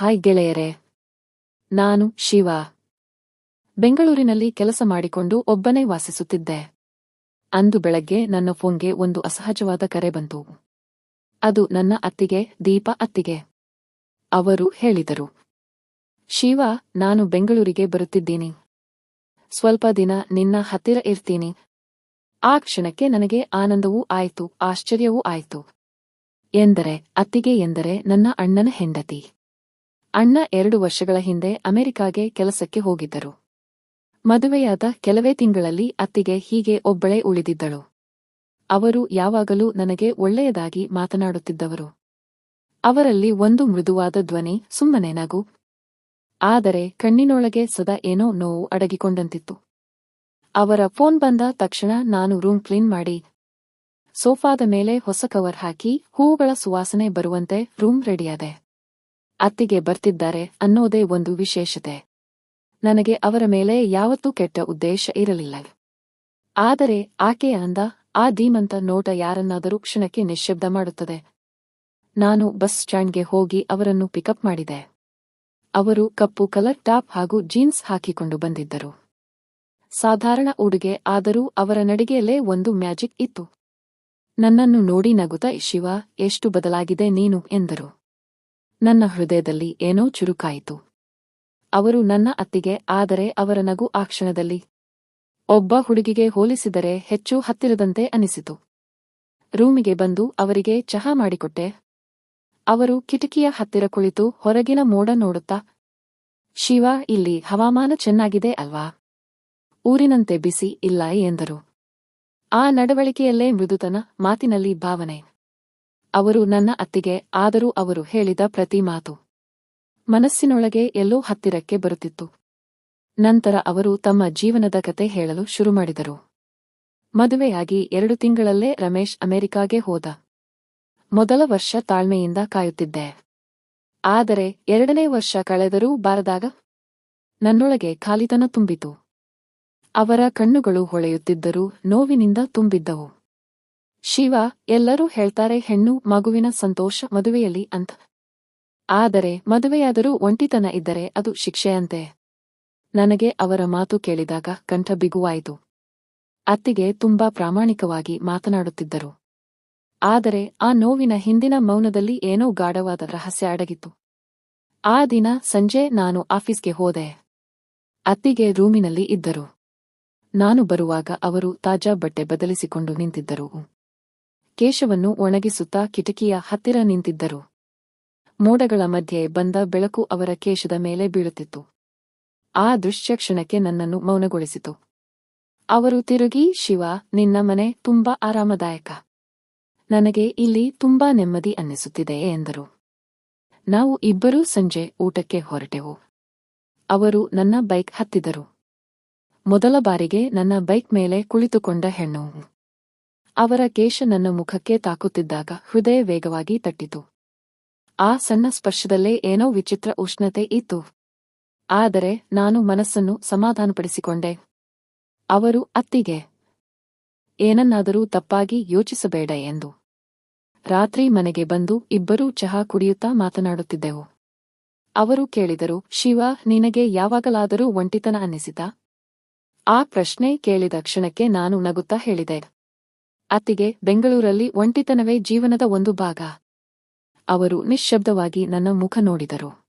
Hi ಗೆಳೆಯರೆ. ನಾನು ಶಿವ. ಬೆಂಗಳೂರಿನಲ್ಲಿ ಕೆಲಸ ಮಾಡಿಕೊಂಡು ಒಬ್ಬನೇ ವಾಸಿಸುತ್ತಿದ್ದೆ. ಅಂದು ಬೆಳಗ್ಗೆ ನನ್ನ ಫೋನ್ಗೆ ಒಂದು ಅಸಹಜವಾದ ಕರೆ ಬಂತು. ಅದು ನನ್ನ ಅತ್ತಿಗೆ, ದೀಪ ಅತ್ತಿಗೆ. ಅವರು ಹೇಳಿದರು. ಶಿವ, ನಾನು ಬೆಂಗಳೂರಿಗೆ ಬರುತ್ತಿದ್ದೀನಿ. ಸ್ವಲ್ಪ ದಿನ ನಿನ್ನ ಹತ್ತಿರ ಇರ್ತೀನಿ. ಆ ಕ್ಷಣಕ್ಕೆ ನನಗೆ ಆನಂದವೂ ಆಯಿತು, ಆಶ್ಚರ್ಯವೂ ಆಯಿತು. ಎಂದರೆ, ಅತ್ತಿಗೆ ಎಂದರೆ ನನ್ನ ಅಣ್ಣನ ಹೆಂಡತಿ. ಅಣ್ಣ ಎರಡು ವರ್ಷಗಳ ಹಿಂದೆ ಅಮೆರಿಕಾಗೆ ಕೆಲಸಕ್ಕೆ ಹೋಗಿದ್ದರು. ಮದುವೆಯಾದ ಕೆಲವೇ ತಿಂಗಳಲ್ಲಿ ಅತ್ತಿಗೆ ಹೀಗೆ ಒಬ್ಬಳೇ ಉಳಿದಿದ್ದಳು. ಅವರು ಯಾವಾಗಲೂ ನನಗೆ ಒಳ್ಳೆಯದಾಗಿ ಮಾತನಾಡುತ್ತಿದ್ದವರು. ಅವರಲ್ಲಿ ಒಂದು ಮೃದುವಾದ ಧ್ವನಿ, ಸುಮ್ಮನೆ ನಗು. ಆದರೆ ಕಣ್ಣಿನೊಳಗೆ ಸದಾ ಏನೋ ನೋವು ಅಡಗಿಕೊಂಡಂತಿತ್ತು. ಅವರ ಫೋನ್ ಬಂದ ತಕ್ಷಣ ನಾನು ರೂಮ್ ಕ್ಲೀನ್ ಮಾಡಿ, ಸೋಫಾದ ಮೇಲೆ ಹೊಸ ಕವರ್ ಹಾಕಿ ಹೂವುಗಳ ಸುವಾಸನೆ ಬರುವಂತೆ ರೂಮ್ ರೆಡಿಯಾದೆ. ಅತ್ತಿಗೆ ಬರ್ತಿದ್ದಾರೆ ಅನ್ನೋದೇ ಒಂದು ವಿಶೇಷತೆ. ನನಗೆ ಅವರ ಮೇಲೆ ಯಾವತ್ತೂ ಕೆಟ್ಟ ಉದ್ದೇಶ ಇರಲಿಲ್ಲ. ಆದರೆ ಆಕೆಯ ಅಂದ, ಆ ಧೀಮಂತ ನೋಟ ಯಾರನ್ನಾದರೂ ಕ್ಷಣಕ್ಕೆ ನಿಶ್ಶಬ್ದ ಮಾಡುತ್ತದೆ. ನಾನು ಬಸ್ ಸ್ಟ್ಯಾಂಡ್ಗೆ ಹೋಗಿ ಅವರನ್ನು ಪಿಕಪ್ ಮಾಡಿದೆ. ಅವರು ಕಪ್ಪು ಕಲರ್ ಟಾಪ್ ಹಾಗೂ ಜೀನ್ಸ್ ಹಾಕಿಕೊಂಡು ಬಂದಿದ್ದರು. ಸಾಧಾರಣ ಉಡುಗೆ ಆದರೂ ಅವರ ನಡಿಗೆಯಲ್ಲೇ ಒಂದು ಮ್ಯಾಜಿಕ್ ಇತ್ತು. ನನ್ನನ್ನು ನೋಡಿ ನಗುತ್ತಾ, ಶಿವ, ಎಷ್ಟು ಬದಲಾಗಿದೆ ನೀನು? ಎಂದರು. ನನ್ನ ಹೃದಯದಲ್ಲಿ ಏನೋ ಚುರುಕಾಯಿತು. ಅವರು ನನ್ನ ಅತ್ತಿಗೆ, ಆದರೆ ಅವರ ನಗು ಆ ಕ್ಷಣದಲ್ಲಿ. ಒಬ್ಬ ಹುಡುಗಿಗೆ ಹೋಲಿಸಿದರೆ ಹೆಚ್ಚು ಹತ್ತಿರದಂತೆ ಅನಿಸಿತು. ರೂಮಿಗೆ ಬಂದು ಅವರಿಗೆ ಚಹಾ ಮಾಡಿಕೊಟ್ಟೆ. ಅವರು ಕಿಟಕಿಯ ಹತ್ತಿರ ಕುಳಿತು ಹೊರಗಿನ ಮೋಡ ನೋಡುತ್ತಾ, ಶಿವ, ಇಲ್ಲಿ ಹವಾಮಾನ ಚೆನ್ನಾಗಿದೆ ಅಲ್ವಾ? ಊರಿನಂತೆ ಬಿಸಿ ಇಲ್ಲ ಎಂದರು. ಆ ನಡವಳಿಕೆಯಲ್ಲೇ ಮೃದುತನ, ಮಾತಿನಲ್ಲಿ ಭಾವನೆ. ಅವರು ನನ್ನ ಅತ್ತಿಗೆ, ಆದರೂ ಅವರು ಹೇಳಿದ ಪ್ರತಿ ಮಾತು ಮನಸ್ಸಿನೊಳಗೆ ಎಲ್ಲೋ ಹತ್ತಿರಕ್ಕೆ ಬರುತ್ತಿತ್ತು. ನಂತರ ಅವರು ತಮ್ಮ ಜೀವನದ ಕತೆ ಹೇಳಲು ಶುರು ಮಾಡಿದರು. ಮದುವೆಯಾಗಿ ಎರಡು ತಿಂಗಳಲ್ಲೇ ರಮೇಶ್ ಅಮೆರಿಕಾಗೆ ಹೋದ. ಮೊದಲ ವರ್ಷ ತಾಳ್ಮೆಯಿಂದ ಕಾಯುತ್ತಿದ್ದೆ. ಆದರೆ ಎರಡನೇ ವರ್ಷ ಕಳೆದರೂ ಬಾರದಾಗ ನನ್ನೊಳಗೆ ಖಾಲಿತನ ತುಂಬಿತು. ಅವರ ಕಣ್ಣುಗಳು ಹೊಳೆಯುತ್ತಿದ್ದರೂ ನೋವಿನಿಂದ ತುಂಬಿದ್ದವು. ಶಿವ, ಎಲ್ಲರೂ ಹೇಳ್ತಾರೆ, ಹೆಣ್ಣು, ಮಗುವಿನ ಸಂತೋಷ ಮದುವೆಯಲ್ಲಿ ಅಂತ. ಆದರೆ, ಮದುವೆಯಾದರೂ ಒಂಟಿತನ ಇದ್ದರೆ ಅದು ಶಿಕ್ಷೆಯಂತೆ. ನನಗೆ ಅವರ ಮಾತು ಕೇಳಿದಾಗ ಕಂಠ ಬಿಗುವಾಯಿತು. ಅತ್ತಿಗೆ ತುಂಬಾ ಪ್ರಾಮಾಣಿಕವಾಗಿ ಮಾತನಾಡುತ್ತಿದ್ದರು. ಆದರೆ, ಆ ನೋವಿನ ಹಿಂದಿನ ಮೌನದಲ್ಲಿ ಏನೋ ಗಾಢವಾದ ರಹಸ್ಯ ಅಡಗಿತ್ತು. ಆ ದಿನ ಸಂಜೆ ನಾನು ಆಫೀಸ್ಗೆ ಹೋದೆ. ಅತ್ತಿಗೆ ರೂಮಿನಲ್ಲಿ ಇದ್ದರು. ನಾನು ಬರುವಾಗ ಅವರು ತಾಜಾ ಬಟ್ಟೆ ಬದಲಿಸಿಕೊಂಡು ನಿಂತಿದ್ದರು. ಕೇಶವನ್ನು ಒಣಗಿಸುತ್ತಾ ಕಿಟಕಿಯ ಹತ್ತಿರ ನಿಂತಿದ್ದರು. ಮೋಡಗಳ ಮಧ್ಯೆ ಬಂದ ಬೆಳಕು ಅವರ ಕೇಶದ ಮೇಲೆ ಬೀಳುತ್ತಿತ್ತು. ಆ ದೃಶ್ಯ ಕ್ಷಣಕ್ಕೆ ನನ್ನನ್ನು ಮೌನಗೊಳಿಸಿತು. ಅವರು ತಿರುಗಿ, ಶಿವ, ನಿನ್ನ ಮನೆ ತುಂಬಾ ಆರಾಮದಾಯಕ. ನನಗೆ ಇಲ್ಲಿ ತುಂಬಾ ನೆಮ್ಮದಿ ಅನ್ನಿಸುತ್ತಿದೆ ಎಂದರು. ನಾವು ಇಬ್ಬರೂ ಸಂಜೆ ಊಟಕ್ಕೆ ಹೊರಟೆವು. ಅವರು ನನ್ನ ಬೈಕ್ ಹತ್ತಿದರು. ಮೊದಲ ಬಾರಿಗೆ ನನ್ನ ಬೈಕ್ ಮೇಲೆ ಕುಳಿತುಕೊಂಡ ಹೆಣ್ಣು. ಅವರ ಕೇಶ ನನ್ನ ಮುಖಕ್ಕೆ ತಾಕುತ್ತಿದ್ದಾಗ ಹೃದಯ ವೇಗವಾಗಿ ತಟ್ಟಿತು. ಆ ಸಣ್ಣ ಸ್ಪರ್ಶದಲ್ಲೇ ಏನೋ ವಿಚಿತ್ರ ಉಷ್ಣತೆ ಇತ್ತು. ಆದರೆ ನಾನು ಮನಸ್ಸನ್ನು ಸಮಾಧಾನಪಡಿಸಿಕೊಂಡೆ. ಅವರು, ಅತ್ತಿಗೆ, ಏನನ್ನಾದರೂ ತಪ್ಪಾಗಿ ಯೋಚಿಸಬೇಡ ಎಂದು. ರಾತ್ರಿ ಮನೆಗೆ ಬಂದು ಇಬ್ಬರೂ ಚಹಾ ಕುಡಿಯುತ್ತಾ ಮಾತನಾಡುತ್ತಿದ್ದೆವು. ಅವರು ಕೇಳಿದರು, ಶಿವ, ನಿನಗೆ ಯಾವಾಗಲಾದರೂ ಒಂಟಿತನ ಅನ್ನಿಸಿತ? ಆ ಪ್ರಶ್ನೆ ಕೇಳಿದ ಕ್ಷಣಕ್ಕೆ ನಾನು ನಗುತ್ತಾ ಹೇಳಿದೆ. ಅತ್ತಿಗೆ, ಬೆಂಗಳೂರಲ್ಲಿ ಒಂಟಿತನವೇ ಜೀವನದ ಒಂದು ಭಾಗ. ಅವರು ನಿಶ್ಶಬ್ದವಾಗಿ ನನ್ನ ಮುಖ ನೋಡಿದರು.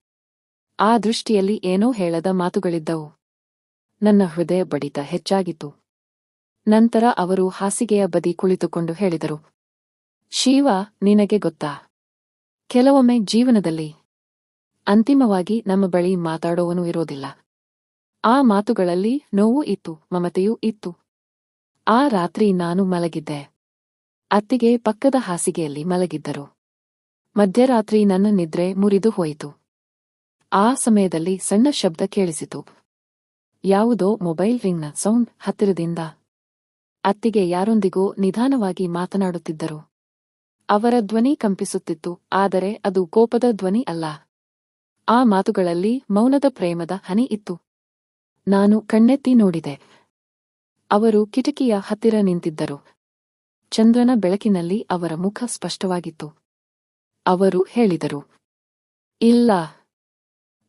ಆ ದೃಷ್ಟಿಯಲ್ಲಿ ಏನೋ ಹೇಳದ ಮಾತುಗಳಿದ್ದವು. ನನ್ನ ಹೃದಯ ಬಡಿತ ಹೆಚ್ಚಾಗಿತ್ತು. ನಂತರ ಅವರು ಹಾಸಿಗೆಯ ಬದಿ ಕುಳಿತುಕೊಂಡು ಹೇಳಿದರು. ಶಿವ, ನಿನಗೆ ಗೊತ್ತಾ? ಕೆಲವೊಮ್ಮೆ ಜೀವನದಲ್ಲಿ ಅಂತಿಮವಾಗಿ ನಮ್ಮ ಬಳಿ ಮಾತಾಡೋವನು ಇರೋದಿಲ್ಲ. ಆ ಮಾತುಗಳಲ್ಲಿ ನೋವು ಇತ್ತು, ಮಮತೆಯೂ ಇತ್ತು. ಆ ರಾತ್ರಿ ನಾನು ಮಲಗಿದ್ದೆ. ಅತ್ತಿಗೆ ಪಕ್ಕದ ಹಾಸಿಗೆಯಲ್ಲಿ ಮಲಗಿದ್ದರು. ಮಧ್ಯರಾತ್ರಿ ನನ್ನ ನಿದ್ರೆ ಮುರಿದು ಹೋಯಿತು. ಆ ಸಮಯದಲ್ಲಿ ಸಣ್ಣ ಶಬ್ದ ಕೇಳಿಸಿತು. ಯಾವುದೋ ಮೊಬೈಲ್ ರಿಂಗ್ನ ಸೌಂಡ್ ಹತ್ತಿರದಿಂದ ಅತ್ತಿಗೆ ಯಾರೊಂದಿಗೂ ನಿಧಾನವಾಗಿ ಮಾತನಾಡುತ್ತಿದ್ದರು. ಅವರ ಧ್ವನಿ ಕಂಪಿಸುತ್ತಿತ್ತು, ಆದರೆ ಅದು ಕೋಪದ ಧ್ವನಿ ಅಲ್ಲ. ಆ ಮಾತುಗಳಲ್ಲಿ ಮೌನದ ಪ್ರೇಮದ ಹನಿ ಇತ್ತು. ನಾನು ಕಣ್ಣೆತ್ತಿ ನೋಡಿದೆ. ಅವರು ಕಿಟಕಿಯ ಹತ್ತಿರ ನಿಂತಿದ್ದರು. ಚಂದ್ರನ ಬೆಳಕಿನಲ್ಲಿ ಅವರ ಮುಖ ಸ್ಪಷ್ಟವಾಗಿತ್ತು. ಅವರು ಹೇಳಿದರು, ಇಲ್ಲ,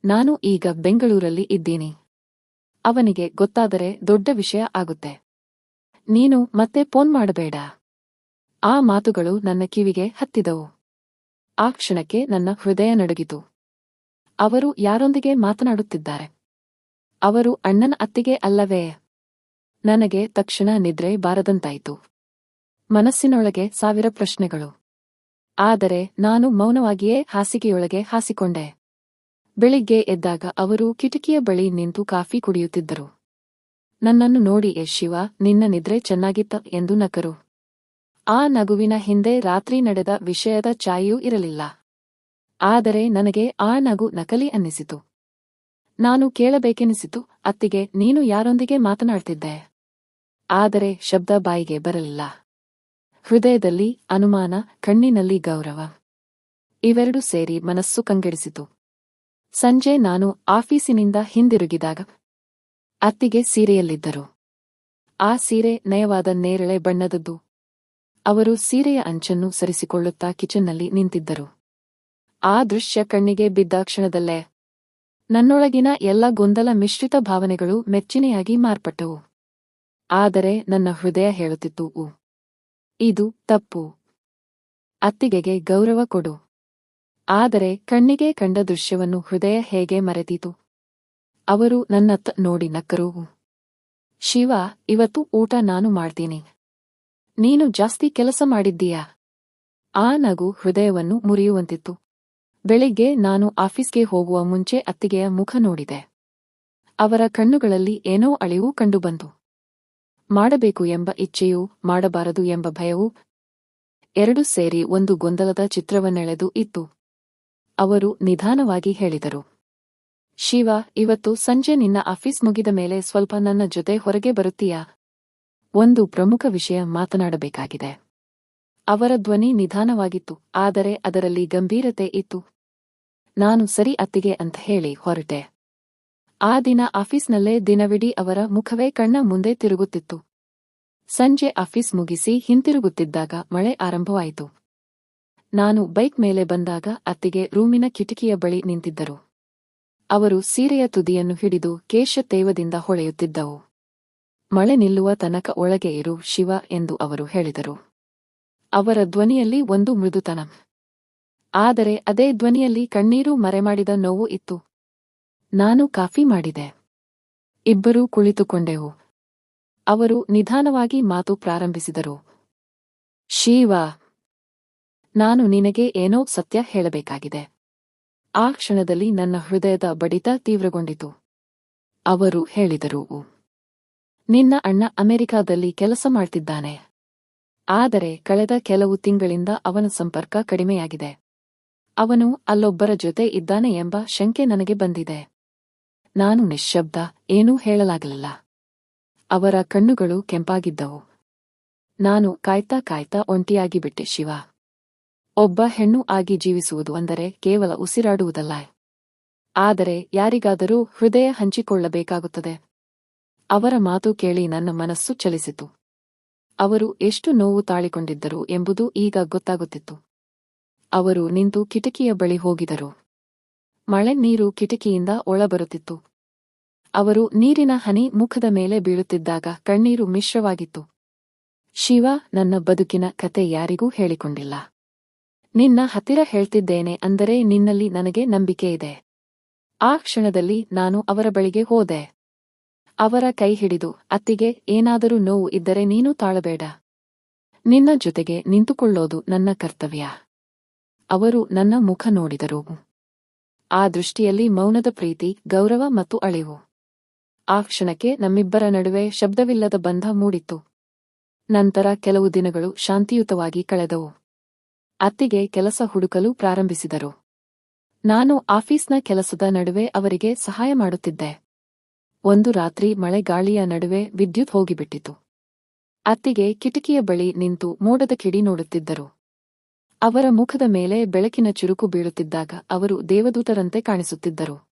ನಾನು ಈಗ ಬೆಂಗಳೂರಲ್ಲಿ ಇದ್ದೀನಿ. ಅವನಿಗೆ ಗೊತ್ತಾದರೆ ದೊಡ್ಡ ವಿಷಯ ಆಗುತ್ತೆ. ನೀನು ಮತ್ತೆ ಫೋನ್ ಮಾಡಬೇಡ. ಆ ಮಾತುಗಳು ನನ್ನ ಕಿವಿಗೆ ಹತ್ತಿದವು. ಆ ಕ್ಷಣಕ್ಕೆ ನನ್ನ ಹೃದಯ ನಡುಗಿತು. ಅವರು ಯಾರೊಂದಿಗೆ ಮಾತನಾಡುತ್ತಿದ್ದಾರೆ? ಅವರು ಅಣ್ಣನ ಅತ್ತಿಗೆ ಅಲ್ಲವೇ? ನನಗೆ ತಕ್ಷಣ ನಿದ್ರೆ ಬಾರದಂತಾಯಿತು. ಮನಸ್ಸಿನೊಳಗೆ ಸಾವಿರ ಪ್ರಶ್ನೆಗಳು. ಆದರೆ ನಾನು ಮೌನವಾಗಿಯೇ ಹಾಸಿಗೆಯೊಳಗೆ ಹಾಸಿಕೊಂಡೆ. ಬೆಳಿಗ್ಗೆ ಎದ್ದಾಗ ಅವರು ಕಿಟಕಿಯ ಬಳಿ ನಿಂತು ಕಾಫಿ ಕುಡಿಯುತ್ತಿದ್ದರು. ನನ್ನನ್ನು ನೋಡಿ ಎ ಶಿವ, ನಿನ್ನ ನಿದ್ರೆ ಚೆನ್ನಾಗಿತ್ತ ಎಂದು ನಕರು. ಆ ನಗುವಿನ ಹಿಂದೆ ರಾತ್ರಿ ನಡೆದ ವಿಷಯದ ಛಾಯೆಯೂ ಇರಲಿಲ್ಲ. ಆದರೆ ನನಗೆ ಆ ನಗು ನಕಲಿ ಅನ್ನಿಸಿತು. ನಾನು ಕೇಳಬೇಕೆನಿಸಿತು, ಅತ್ತಿಗೆ, ನೀನು ಯಾರೊಂದಿಗೆ ಮಾತನಾಡ್ತಿದ್ದೆ? ಆದರೆ ಶಬ್ದ ಬಾಯಿಗೆ ಬರಲಿಲ್ಲ. ಹೃದಯದಲ್ಲಿ ಅನುಮಾನ, ಕಣ್ಣಿನಲ್ಲಿ ಗೌರವ. ಇವೆರಡು ಸೇರಿ ಮನಸ್ಸು ಕಂಗೆಡಿಸಿತು. ಸಂಜೆ ನಾನು ಆಫೀಸಿನಿಂದ ಹಿಂದಿರುಗಿದಾಗ ಅತ್ತಿಗೆ ಸೀರೆಯಲ್ಲಿದ್ದರು. ಆ ಸೀರೆ ನಯವಾದ ನೇರಳೆ ಬಣ್ಣದದ್ದು. ಅವರು ಸೀರೆಯ ಅಂಚನ್ನು ಸರಿಸಿಕೊಳ್ಳುತ್ತಾ ಕಿಚನ್ನಲ್ಲಿ ನಿಂತಿದ್ದರು. ಆ ದೃಶ್ಯ ಕಣ್ಣಿಗೆ ಬಿದ್ದ ಕ್ಷಣದಲ್ಲೇ. ನನ್ನೊಳಗಿನ ಎಲ್ಲ ಗೊಂದಲ ಮಿಶ್ರಿತ ಭಾವನೆಗಳು ಮೆಚ್ಚಿನೆಯಾಗಿ ಮಾರ್ಪಟ್ಟವು. ಆದರೆ ನನ್ನ ಹೃದಯ ಹೇಳುತ್ತಿತ್ತು ಉ ಇದು ತಪ್ಪು. ಅತ್ತಿಗೆಗೆ ಗೌರವ ಕೊಡು. ಆದರೆ ಕಣ್ಣಿಗೆ ಕಂಡ ದೃಶ್ಯವನ್ನು ಹೃದಯ ಹೇಗೆ ಮರೆತೀತು? ಅವರು ನನ್ನತ್ತ ನೋಡಿ ನಕ್ಕರು ಶಿವ, ಇವತ್ತು ಊಟ ನಾನು ಮಾಡ್ತೀನಿ. ನೀನು ಜಾಸ್ತಿ ಕೆಲಸ ಮಾಡಿದ್ದೀಯಾ? ಆ ನಗು ಹೃದಯವನ್ನು ಮುರಿಯುವಂತಿತ್ತು. ಬೆಳಿಗ್ಗೆ ನಾನು ಆಫೀಸ್ಗೆ ಹೋಗುವ ಮುಂಚೆ ಅತ್ತಿಗೆಯ ಮುಖ ನೋಡಿದೆ. ಅವರ ಕಣ್ಣುಗಳಲ್ಲಿ ಏನೋ ಅಳಿವು ಕಂಡುಬಂತು. ಮಾಡಬೇಕು ಎಂಬ ಇಚ್ಛೆಯೂ ಮಾಡಬಾರದು ಎಂಬ ಭಯವೂ ಎರಡು ಸೇರಿ ಒಂದು ಗೊಂದಲದ ಚಿತ್ರವನ್ನೆಳೆದು ಇತ್ತು. ಅವರು ನಿಧಾನವಾಗಿ ಹೇಳಿದರು, ಶಿವ, ಇವತ್ತು ಸಂಜೆ ನಿನ್ನ ಆಫೀಸ್ ಮುಗಿದ ಮೇಲೆ ಸ್ವಲ್ಪ ನನ್ನ ಜೊತೆ ಹೊರಗೆ ಬರುತ್ತೀಯಾ? ಒಂದು ಪ್ರಮುಖ ವಿಷಯ ಮಾತನಾಡಬೇಕಾಗಿದೆ. ಅವರ ಧ್ವನಿ ನಿಧಾನವಾಗಿತ್ತು, ಆದರೆ ಅದರಲ್ಲಿ ಗಂಭೀರತೆ ಇತ್ತು. ನಾನು ಸರಿ ಅತ್ತಿಗೆ ಅಂತ ಹೇಳಿ ಹೊರಟೆ. ಆ ದಿನ ಆಫೀಸ್ನಲ್ಲೇ ದಿನವಿಡೀ ಅವರ ಮುಖವೇ ಕಣ್ಣ ಮುಂದೆ ತಿರುಗುತ್ತಿತ್ತು. ಸಂಜೆ ಆಫೀಸ್ ಮುಗಿಸಿ ಹಿಂತಿರುಗುತ್ತಿದ್ದಾಗ ಮಳೆ ಆರಂಭವಾಯಿತು. ನಾನು ಬೈಕ್ ಮೇಲೆ ಬಂದಾಗ ಅತ್ತಿಗೆ ರೂಮಿನ ಕಿಟಕಿಯ ಬಳಿ ನಿಂತಿದ್ದರು. ಅವರು ಸೀರೆಯ ತುದಿಯನ್ನು ಹಿಡಿದು ಕೇಶ ತೇವದಿಂದ ಹೊಳೆಯುತ್ತಿದ್ದವು. ಮಳೆ ನಿಲ್ಲುವ ತನಕ ಒಳಗೆ ಇರು ಶಿವ ಎಂದು ಅವರು ಹೇಳಿದರು. ಅವರ ಧ್ವನಿಯಲ್ಲಿ ಒಂದು ಮೃದುತನ. ಆದರೆ ಅದೇ ಧ್ವನಿಯಲ್ಲಿ ಕಣ್ಣೀರು ಮರೆಮಾಡಿದ ನೋವು ಇತ್ತು. ನಾನು ಕಾಫಿ ಮಾಡಿದೆ. ಇಬ್ಬರೂ ಕುಳಿತುಕೊಂಡೆವು. ಅವರು ನಿಧಾನವಾಗಿ ಮಾತು ಪ್ರಾರಂಭಿಸಿದರು. ಶೀವಾ, ನಾನು ನಿನಗೆ ಏನೋ ಸತ್ಯ ಹೇಳಬೇಕಾಗಿದೆ. ಆ ಕ್ಷಣದಲ್ಲಿ ನನ್ನ ಹೃದಯದ ಬಡಿತ ತೀವ್ರಗೊಂಡಿತು. ಅವರು ಹೇಳಿದರು ನಿನ್ನ ಅಣ್ಣ ಅಮೆರಿಕಾದಲ್ಲಿ ಕೆಲಸ ಮಾಡ್ತಿದ್ದಾನೆ. ಆದರೆ ಕಳೆದ ಕೆಲವು ತಿಂಗಳಿಂದ ಅವನ ಸಂಪರ್ಕ ಕಡಿಮೆಯಾಗಿದೆ. ಅವನು ಅಲ್ಲೊಬ್ಬರ ಜೊತೆ ಇದ್ದಾನೆ ಎಂಬ ಶಂಕೆ ನನಗೆ ಬಂದಿದೆ. ನಾನು ನಿಶ್ಶಬ್ದ, ಏನೂ ಹೇಳಲಾಗಲಿಲ್ಲ. ಅವರ ಕಣ್ಣುಗಳು ಕೆಂಪಾಗಿದ್ದವು. ನಾನು ಕಾಯ್ತಾ ಕಾಯ್ತಾ ಒಂಟಿಯಾಗಿ ಬಿಟ್ಟೆ ಶಿವ. ಒಬ್ಬ ಹೆಣ್ಣು ಆಗಿ ಜೀವಿಸುವುದು ಅಂದರೆ ಕೇವಲ ಉಸಿರಾಡುವುದಲ್ಲ. ಆದರೆ ಯಾರಿಗಾದರೂ ಹೃದಯ ಹಂಚಿಕೊಳ್ಳಬೇಕಾಗುತ್ತದೆ. ಅವರ ಮಾತು ಕೇಳಿ ನನ್ನ ಮನಸ್ಸು ಚಲಿಸಿತು. ಅವರು ಎಷ್ಟು ನೋವು ತಾಳಿಕೊಂಡಿದ್ದರು ಎಂಬುದು ಈಗ ಗೊತ್ತಾಗುತ್ತಿತ್ತು. ಅವರು ನಿಂತು ಕಿಟಕಿಯ ಬಳಿ ಹೋಗಿದರು. ಮಳೆ ನೀರು ಕಿಟಕಿಯಿಂದ ಒಳಬರುತ್ತಿತ್ತು. ಅವರು ನೀರಿನ ಹನಿ ಮುಖದ ಮೇಲೆ ಬೀಳುತ್ತಿದ್ದಾಗ ಕಣ್ಣೀರು ಮಿಶ್ರವಾಗಿತ್ತು. ಶಿವ, ನನ್ನ ಬದುಕಿನ ಕತೆ ಯಾರಿಗೂ ಹೇಳಿಕೊಂಡಿಲ್ಲ. ನಿನ್ನ ಹತ್ತಿರ ಹೇಳ್ತಿದ್ದೇನೆ ಅಂದರೆ ನಿನ್ನಲ್ಲಿ ನನಗೆ ನಂಬಿಕೆ ಇದೆ. ಆ ಕ್ಷಣದಲ್ಲಿ ನಾನು ಅವರ ಬಳಿಗೆ ಹೋದೆ. ಅವರ ಕೈ ಹಿಡಿದು, ಅತ್ತಿಗೆ, ಏನಾದರೂ ನೋವು ಇದ್ದರೆ ನೀನು ತಾಳಬೇಡ. ನಿನ್ನ ಜೊತೆಗೆ ನಿಂತುಕೊಳ್ಳೋದು ನನ್ನ ಕರ್ತವ್ಯ. ಅವರು ನನ್ನ ಮುಖ ನೋಡಿದರು. ಆ ದೃಷ್ಟಿಯಲ್ಲಿ ಮೌನದ ಪ್ರೀತಿ, ಗೌರವ ಮತ್ತು ಅಳಿವು. ಆ ಕ್ಷಣಕ್ಕೆ ನಮ್ಮಿಬ್ಬರ ನಡುವೆ ಶಬ್ದವಿಲ್ಲದ ಬಂಧ ಮೂಡಿತ್ತು. ನಂತರ ಕೆಲವು ದಿನಗಳು ಶಾಂತಿಯುತವಾಗಿ ಕಳೆದವು. ಅತ್ತಿಗೆ ಕೆಲಸ ಹುಡುಕಲು ಪ್ರಾರಂಭಿಸಿದರು. ನಾನು ಆಫೀಸ್ನ ಕೆಲಸದ ನಡುವೆ ಅವರಿಗೆ ಸಹಾಯ ಮಾಡುತ್ತಿದ್ದೆ. ಒಂದು ರಾತ್ರಿ ಮಳೆಗಾಳಿಯ ನಡುವೆ ವಿದ್ಯುತ್ ಹೋಗಿಬಿಟ್ಟಿತು. ಅತ್ತಿಗೆ ಕಿಟಕಿಯ ಬಳಿ ನಿಂತು ಮೋಡದ ಕಿಡಿ ನೋಡುತ್ತಿದ್ದರು. ಅವರ ಮುಖದ ಮೇಲೆ ಬೆಳಕಿನ ಚುರುಕು ಬೀಳುತ್ತಿದ್ದಾಗ ಅವರು ದೇವದೂತರಂತೆ ಕಾಣಿಸುತ್ತಿದ್ದರು.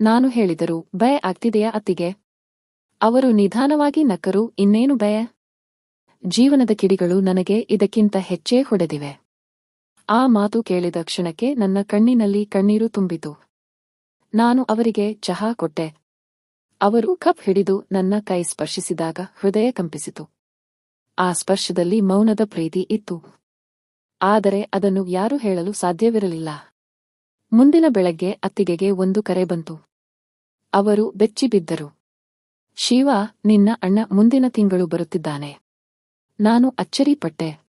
ನಾನು ಹೇಳಿದರು ಭಯ ಆಗ್ತಿದೆಯಾ ಅತ್ತಿಗೆ? ಅವರು ನಿಧಾನವಾಗಿ ನಕ್ಕರು, ಇನ್ನೇನು ಭಯ? ಜೀವನದ ಕಿಡಿಗಳು ನನಗೆ ಇದಕ್ಕಿಂತ ಹೆಚ್ಚೇ ಹೊಡೆದಿವೆ. ಆ ಮಾತು ಕೇಳಿದ ಕ್ಷಣಕ್ಕೆ ನನ್ನ ಕಣ್ಣಿನಲ್ಲಿ ಕಣ್ಣೀರು ತುಂಬಿತು. ನಾನು ಅವರಿಗೆ ಚಹಾ ಕೊಟ್ಟೆ. ಅವರು ಕಪ್ ಹಿಡಿದು ನನ್ನ ಕೈ ಸ್ಪರ್ಶಿಸಿದಾಗ ಹೃದಯ ಕಂಪಿಸಿತು. ಆ ಸ್ಪರ್ಶದಲ್ಲಿ ಮೌನದ ಪ್ರೀತಿ ಇತ್ತು. ಆದರೆ ಅದನ್ನು ಯಾರೂ ಹೇಳಲು ಸಾಧ್ಯವಿರಲಿಲ್ಲ. ಮುಂದಿನ ಬೆಳಗ್ಗೆ ಅತ್ತಿಗೆಗೆ ಒಂದು ಕರೆ ಬಂತು. ಅವರು ಬೆಚ್ಚಿಬಿದ್ದರು. ಶಿವ, ನಿನ್ನ ಅಣ್ಣ ಮುಂದಿನ ತಿಂಗಳು ಬರುತ್ತಿದ್ದಾನೆ. ನಾನು ಅಚ್ಚರಿಪಟ್ಟೆ.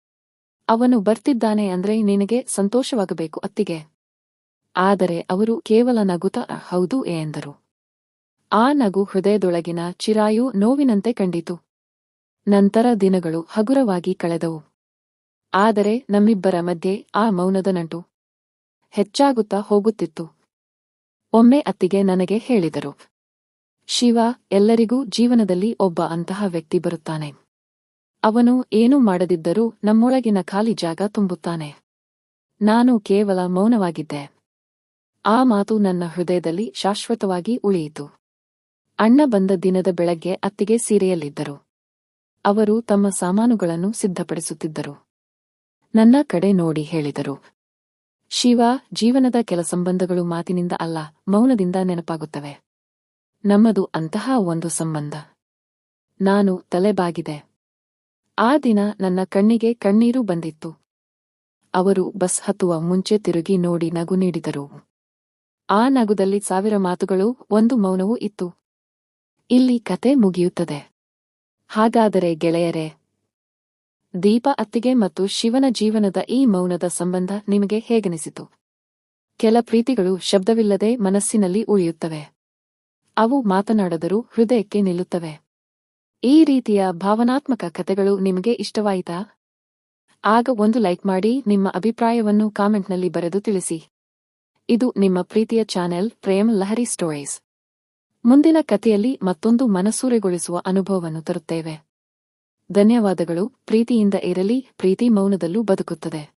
ಅವನು ಬರ್ತಿದ್ದಾನೆ ಅಂದ್ರೆ ನಿನಗೆ ಸಂತೋಷವಾಗಬೇಕು ಅತ್ತಿಗೆ. ಆದರೆ ಅವರು ಕೇವಲ ನಗುತ ಹೌದು ಎಂದರು. ಆ ನಗು ಹೃದಯದೊಳಗಿನ ಚಿರಾಯು ನೋವಿನಂತೆ ಕಂಡಿತು. ನಂತರ ದಿನಗಳು ಹಗುರವಾಗಿ ಕಳೆದವು. ಆದರೆ ನಮ್ಮಿಬ್ಬರ ಮಧ್ಯೆ ಆ ಮೌನದ ನಂಟು. ಹೆಚ್ಚಾಗುತ್ತಾ ಹೋಗುತ್ತಿತ್ತು. ಒಮ್ಮೆ ಅತ್ತಿಗೆ ನನಗೆ ಹೇಳಿದರು. ಶಿವ, ಎಲ್ಲರಿಗೂ ಜೀವನದಲ್ಲಿ ಒಬ್ಬ ಅಂತಹ ವ್ಯಕ್ತಿ ಬರುತ್ತಾನೆ. ಅವನು ಏನೂ ಮಾಡದಿದ್ದರೂ ನಮ್ಮೊಳಗಿನ ಖಾಲಿ ಜಾಗ ತುಂಬುತ್ತಾನೆ. ನಾನು ಕೇವಲ ಮೌನವಾಗಿದ್ದೆ. ಆ ಮಾತು ನನ್ನ ಹೃದಯದಲ್ಲಿ ಶಾಶ್ವತವಾಗಿ ಉಳಿಯಿತು. ಅಣ್ಣ ಬಂದ ದಿನದ ಬೆಳಗ್ಗೆ ಅತ್ತಿಗೆ ಸೀರೆಯಲ್ಲಿದ್ದರು. ಅವರು ತಮ್ಮ ಸಾಮಾನುಗಳನ್ನು ಸಿದ್ಧಪಡಿಸುತ್ತಿದ್ದರು. ನನ್ನ ಕಡೆ ನೋಡಿ ಹೇಳಿದರು. ಶಿವ ಜೀವನದ ಕೆಲ ಸಂಬಂಧಗಳು ಮಾತಿನಿಂದ ಅಲ್ಲ, ಮೌನದಿಂದ ನೆನಪಾಗುತ್ತವೆ. ನಮ್ಮದು ಅಂತಹ ಒಂದು ಸಂಬಂಧ. ನಾನು ತಲೆಬಾಗಿದೆ. ಆ ದಿನ ನನ್ನ ಕಣ್ಣಿಗೆ ಕಣ್ಣೀರು ಬಂದಿತ್ತು. ಅವರು ಬಸ್ ಹತ್ತುವ ಮುಂಚೆ ತಿರುಗಿ ನೋಡಿ ನಗು ನೀಡಿದರು. ಆ ನಗುದಲ್ಲಿ ಸಾವಿರ ಮಾತುಗಳು, ಒಂದು ಮೌನವೂ ಇತ್ತು. ಇಲ್ಲಿ ಕತೆ ಮುಗಿಯುತ್ತದೆ. ಹಾಗಾದರೆ ಗೆಳೆಯರೇ ದೀಪ ಅತ್ತಿಗೆ ಮತ್ತು ಶಿವನ ಜೀವನದ ಈ ಮೌನದ ಸಂಬಂಧ ನಿಮಗೆ ಹೇಗನಿಸಿತು? ಕೆಲ ಪ್ರೀತಿಗಳು ಶಬ್ದವಿಲ್ಲದೆ ಮನಸ್ಸಿನಲ್ಲಿ ಉಳಿಯುತ್ತವೆ. ಅವು ಮಾತನಾಡದರೂ ಹೃದಯಕ್ಕೆ ನಿಲ್ಲುತ್ತವೆ. ಈ ರೀತಿಯ ಭಾವನಾತ್ಮಕ ಕಥೆಗಳು ನಿಮಗೆ ಇಷ್ಟವಾಯಿತಾ? ಆಗ ಒಂದು ಲೈಕ್ ಮಾಡಿ ನಿಮ್ಮ ಅಭಿಪ್ರಾಯವನ್ನು ಕಾಮೆಂಟ್ನಲ್ಲಿ ಬರೆದು ತಿಳಿಸಿ. ಇದು ನಿಮ್ಮ ಪ್ರೀತಿಯ ಚಾನೆಲ್ ಪ್ರೇಮ್ ಲಹರಿ ಸ್ಟೋರೀಸ್. ಮುಂದಿನ ಕಥೆಯಲ್ಲಿ ಮತ್ತೊಂದು ಮನಸೂರೆಗೊಳಿಸುವ ಅನುಭವವನ್ನು ತರುತ್ತೇವೆ. ಧನ್ಯವಾದಗಳು. ಪ್ರೀತಿಯಿಂದ ಇರಲಿ ಪ್ರೀತಿ ಮೌನದಲ್ಲೂ ಬದುಕುತ್ತದೆ.